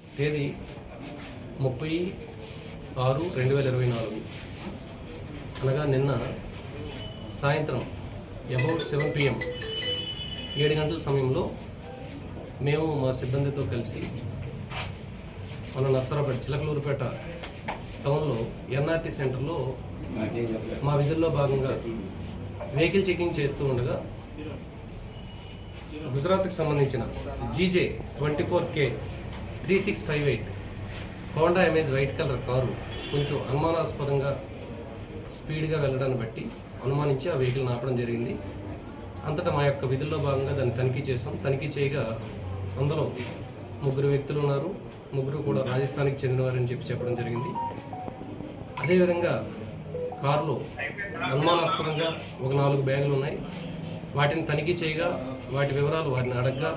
తేదీ ముప్పై ఆరు రెండు వేల ఇరవై నాలుగు. అనగా నిన్న సాయంత్రం అబౌట్ సెవెన్ పిఎం ఏడు గంటల సమయంలో మేము మా సిబ్బందితో కలిసి మన నర్సరాపేట చిలకలూరుపేట టౌన్లో ఎన్ఆర్టీ సెంటర్లో మా విధుల్లో భాగంగా వెహికల్ చెకింగ్ చేస్తూ ఉండగా గుజరాత్కి సంబంధించిన GJ twenty four K three six five eight Honda Amaze white colour car కొంచెం అనుమానాస్పదంగా స్పీడ్గా వెళ్ళడాన్ని బట్టి అనుమానించి ఆ వెహికల్ ఆపడం జరిగింది. అంతటా మా యొక్క విధుల్లో భాగంగా దాన్ని తనిఖీ చేసాం తనిఖీ చేయగా అందులో ముగ్గురు వ్యక్తులు ఉన్నారు. ముగ్గురు కూడా రాజస్థాన్కి చెందినవారని చెప్పి చెప్పడం జరిగింది. అదేవిధంగా కారులో అనుమానాస్పదంగా ఒక నాలుగు బ్యాగులు ఉన్నాయి. వాటిని తనిఖీ చేయగా వాటి వివరాలు వారిని అడగగా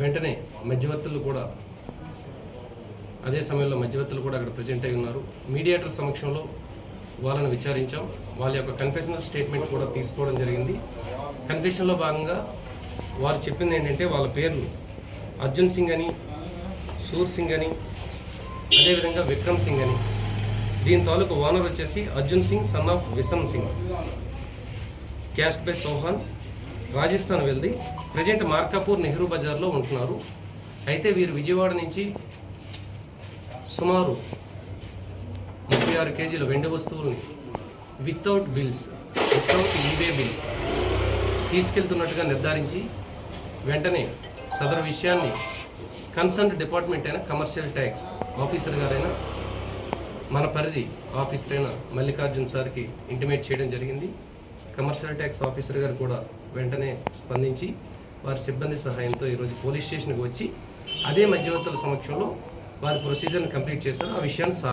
వెంటనే మధ్యవర్తులు కూడా అదే సమయంలో మధ్యవర్తులు కూడా అక్కడ ప్రజెంట్ అయి ఉన్నారు. మీడియేటర్ సమక్షంలో వాళ్ళని విచారించాం. వాళ్ళ యొక్క కన్ఫెషనల్ స్టేట్మెంట్ కూడా తీసుకోవడం జరిగింది. కన్ఫెషన్లో భాగంగా వారు చెప్పింది ఏంటంటే వాళ్ళ పేర్లు అర్జున్ సింగ్ అని సూర్ సింగ్ అని అదేవిధంగా విక్రమ్ సింగ్ అని. దీని తాలూకు ఓనర్ వచ్చేసి Arjun Singh son of Visham Singh. Caste by Chauhan Rajasthan వెళ్ళి ప్రజెంట్ మార్కాపూర్ నెహ్రూ బజార్లో ఉంటున్నారు. అయితే వీరు విజయవాడ నుంచి సుమారు ముప్పై ఆరు కేజీల వెండి వస్తువుల్ని without bills without e way bill తీసుకెళ్తున్నట్టుగా నిర్ధారించి వెంటనే సదరు విషయాన్ని కన్సర్న్ డిపార్ట్మెంట్ అయిన కమర్షియల్ ట్యాక్స్ ఆఫీసర్ గారైన మన పరిధి ఆఫీసర్ అయిన మల్లికార్జున్ సార్కి ఇంటిమేట్ చేయడం జరిగింది. కమర్షియల్ ట్యాక్స్ ఆఫీసర్ గారు కూడా వెంటనే స్పందించి వారి సిబ్బంది సహాయంతో ఈరోజు పోలీస్ స్టేషన్కి వచ్చి అదే మధ్యవర్తుల సమక్షంలో వారి ప్రొసీజర్ని కంప్లీట్ చేశారు. ఆ విషయాన్ని